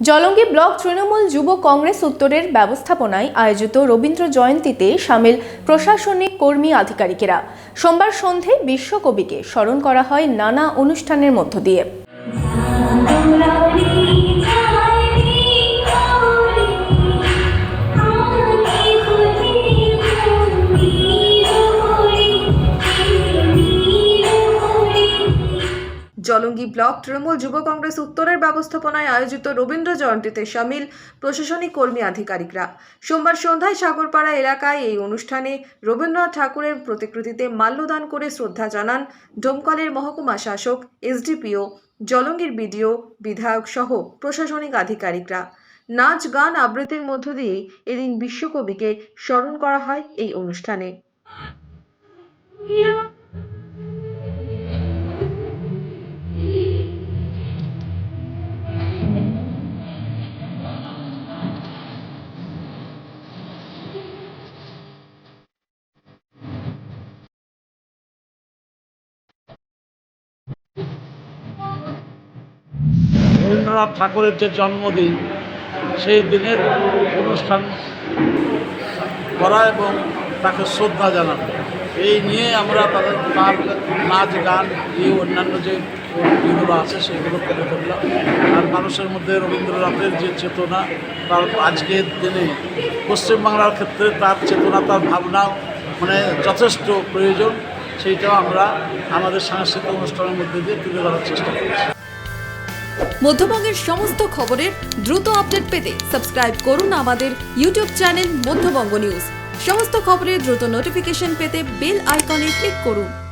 Jalangi block Trinamool যুব কংগ্রেস উত্তরের ব্যবস্থাপনায় আয়োজিত রবীন্দ্র জয়ন্তীতে সামিল প্রশাসনিক কর্মী আধিকারিকেরা। সোমবার সন্ধে বিশ্বকবিকে স্মরণ করা হয় নানা অনুষ্ঠানের মধ্য দিয়ে। জলঙ্গি ব্লক তৃণমূল যুব কংগ্রেস উত্তরের ব্যবস্থাপনায় আয়োজিত রবীন্দ্র জয়ন্তীতে সামিল প্রশাসনিক কর্মী আধিকারিকরা। সোমবার সন্ধ্যায় সাগরপাড়া এলাকায় এই অনুষ্ঠানে রবীন্দ্রনাথ ঠাকুরের প্রতিকৃতিতে মাল্যদান করে শ্রদ্ধা জানান ডোমকলের মহকুমা শাসক, এসডিপিও, জলঙ্গির বিডিও, বিধায়ক সহ প্রশাসনিক আধিকারিকরা। নাচ, গান আবৃত্তির মধ্য দিয়ে এদিন বিশ্বকবিকে স্মরণ করা হয় এই অনুষ্ঠানে। রবীন্দ্রনাথ ঠাকুরের যে জন্মদিন, সেই দিনের অনুষ্ঠান করা এবং তাকে শ্রদ্ধা জানানো। এই নিয়ে আমরা তাদের তার নাচ, গান এই অন্যান্য যে ইগুলো আছে, সেগুলো তুলে ধরলাম। আর মানুষের মধ্যে রবীন্দ্রনাথের যে চেতনা, তার আজকের দিনে পশ্চিমবাংলার ক্ষেত্রে তার চেতনা, তার ভাবনা মানে যথেষ্ট প্রয়োজন। সেইটাও আমরা আমাদের সাংস্কৃতিক অনুষ্ঠানের মধ্যে দিয়ে তুলে ধরার চেষ্টা করছি। মধ্যবঙ্গের সমস্ত খবরের দ্রুত আপডেট পেতে সাবস্ক্রাইব করুন আমাদের ইউটিউব চ্যানেল মধ্যবঙ্গ নিউজ। সমস্ত খবরের দ্রুত নোটিফিকেশন পেতে বেল আইকনে ক্লিক করুন।